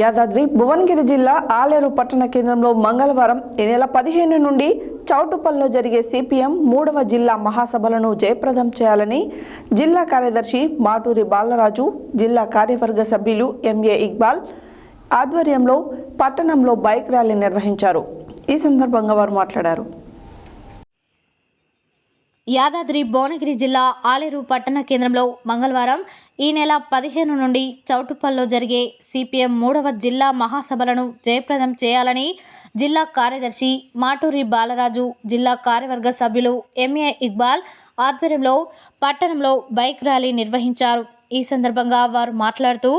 యాదాద్రి భువనగిరి జిల్లా ఆలేరు పట్టణ కేంద్రంలో మంగళవారం ఈ నెల పదిహేను నుండి చౌటుపల్లిలో జరిగే సిపిఎం మూడవ జిల్లా మహాసభలను జయప్రదం చేయాలని జిల్లా కార్యదర్శి మాటూరి బాలరాజు జిల్లా కార్యవర్గ సభ్యులు ఎంఏ ఇక్బాల్ ఆధ్వర్యంలో పట్టణంలో బైక్ ర్యాలీ నిర్వహించారు. ఈ సందర్భంగా వారు మాట్లాడారు. యాదాద్రి భువనగిరి జిల్లా ఆలేరు పట్టణ కేంద్రంలో మంగళవారం ఈ నెల పదిహేను నుండి చౌటుప్పల్లో జరిగే సిపిఎం మూడవ జిల్లా మహాసభలను జయప్రదం చేయాలని జిల్లా కార్యదర్శి మాటూరి బాలరాజు జిల్లా కార్యవర్గ సభ్యులు ఎంఏ ఇక్బాల్ ఆధ్వర్యంలో పట్టణంలో బైక్ ర్యాలీ నిర్వహించారు. ఈ సందర్భంగా వారు మాట్లాడుతూ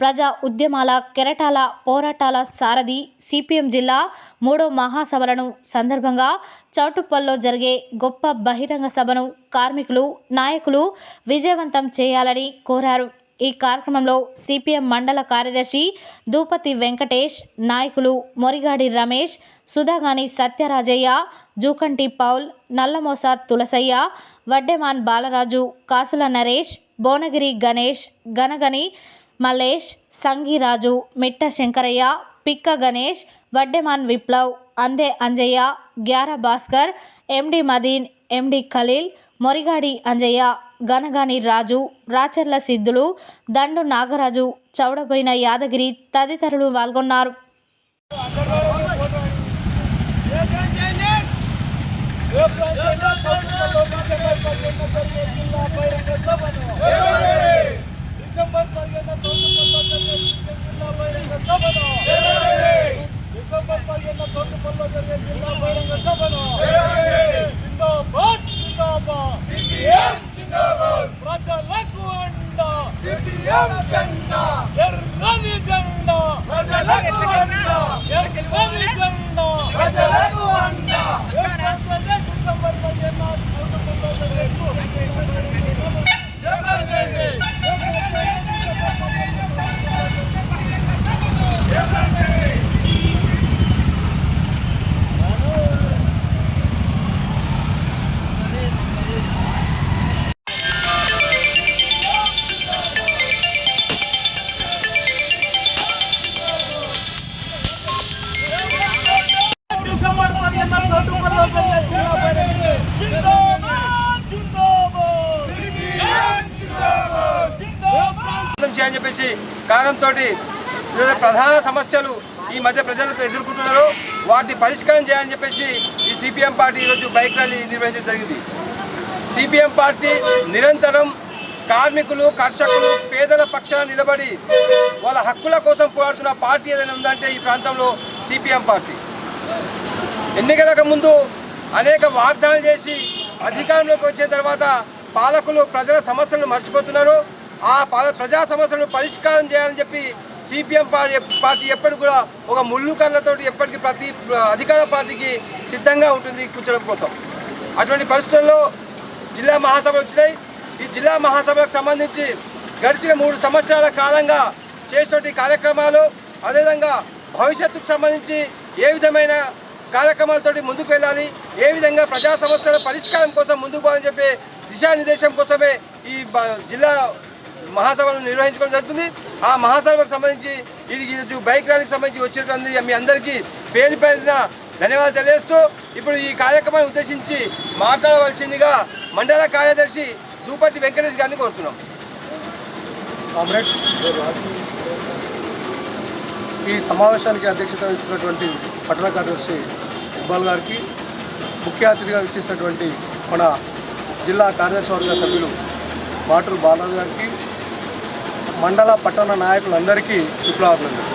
ప్రజా ఉద్యమాల కెరటాల పోరాటాల సారథి సిపిఎం జిల్లా మూడో మహాసభలను సందర్భంగా చౌటుప్పల్లో జరిగే గొప్ప బహిరంగ సభను కార్మికులు నాయకులు విజయవంతం చేయాలని కోరారు. ఈ కార్యక్రమంలో సిపిఎం మండల కార్యదర్శి దూపతి వెంకటేష్ నాయకులు మొరిగాడి రమేష్ సుధాగాని సత్యరాజయ్య జూకంటి పౌల్ నల్లమోస తులసయ్య వడ్డెమాన్ బాలరాజు కాసుల నరేష్ భువనగిరి గణేష్ గనగని మల్లేష్ సంగీరాజు మిట్ట శంకరయ్య పిక్క గణేష్ వడ్డెమాన్ విప్లవ్ అందే అంజయ్య గ్యార భాస్కర్ ఎండి మదీన్ ఎండి ఖలీల్ మొరిగాడి అంజయ్య గనగాని రాజు రాచర్ల సిద్ధులు దండు నాగరాజు చౌడబోయిన యాదగిరి తదితరులు పాల్గొన్నారు డిసెంబర్ అని చెప్పేసి కారణంతో వివిధ ప్రధాన సమస్యలు ఈ మధ్య ప్రజలకు ఎదుర్కొంటున్నారు. వాటిని పరిష్కారం చేయాలని చెప్పేసి ఈ సిపిఎం పార్టీ ఈరోజు బైక్ ర్యాలీ నిర్వహించడం జరిగింది. సిపిఎం పార్టీ నిరంతరం కార్మికులు కర్షకులు పేదల పక్షాన నిలబడి వాళ్ళ హక్కుల కోసం పోరాడుతున్న పార్టీ ఏదైనా ఉందంటే ఈ ప్రాంతంలో సిపిఎం పార్టీ. ఎన్నికలకు ముందు అనేక వాగ్దానాలు చేసి అధికారంలోకి వచ్చిన తర్వాత పాలకులు ప్రజల సమస్యలను మర్చిపోతున్నారు. ఆ పాల ప్రజా సమస్యలను పరిష్కారం చేయాలని చెప్పి సిపిఎం పార్టీ పార్టీ ఎప్పటికి కూడా ఒక ముళ్ళు కళ్ళతోటి ఎప్పటికీ ప్రతి అధికార పార్టీకి సిద్ధంగా ఉంటుంది కూర్చోడం కోసం. అటువంటి పరిస్థితుల్లో జిల్లా మహాసభలు వచ్చినాయి. ఈ జిల్లా మహాసభలకు సంబంధించి గడిచిన మూడు సంవత్సరాల కాలంగా చేసినటువంటి కార్యక్రమాలు అదేవిధంగా భవిష్యత్తుకు సంబంధించి ఏ విధమైన కార్యక్రమాలతోటి ముందుకు వెళ్ళాలి ఏ విధంగా ప్రజా సమస్యల పరిష్కారం కోసం ముందుకు పోవాలని చెప్పి దిశానిర్దేశం కోసమే ఈ జిల్లా మహాసభను నిర్వహించుకోవడం జరుగుతుంది. ఆ మహాసభకు సంబంధించి ఈరోజు బైక్ ర్యాలీకి సంబంధించి వచ్చినటువంటి మీ అందరికీ పేరు పేరిన ధన్యవాదాలు తెలియజేస్తూ ఇప్పుడు ఈ కార్యక్రమాన్ని ఉద్దేశించి మాట్లాడవలసిందిగా మండల కార్యదర్శి దూపట్టి వెంకటేష్ గారిని కోరుతున్నాం. కామ్రేడ్స్ ఈ సమావేశానికి అధ్యక్షత వహిస్తున్నటువంటి పట్టణ కార్యదర్శి ఇక్బాల్ గారికి ముఖ్య అతిథిగా ఇచ్చేసినటువంటి మన జిల్లా కార్యదర్శి వర్గ సభ్యులు మాటూరు బాలాజీ గారికి మండల పట్టణ నాయకులందరికీ విప్లవాభినందనలు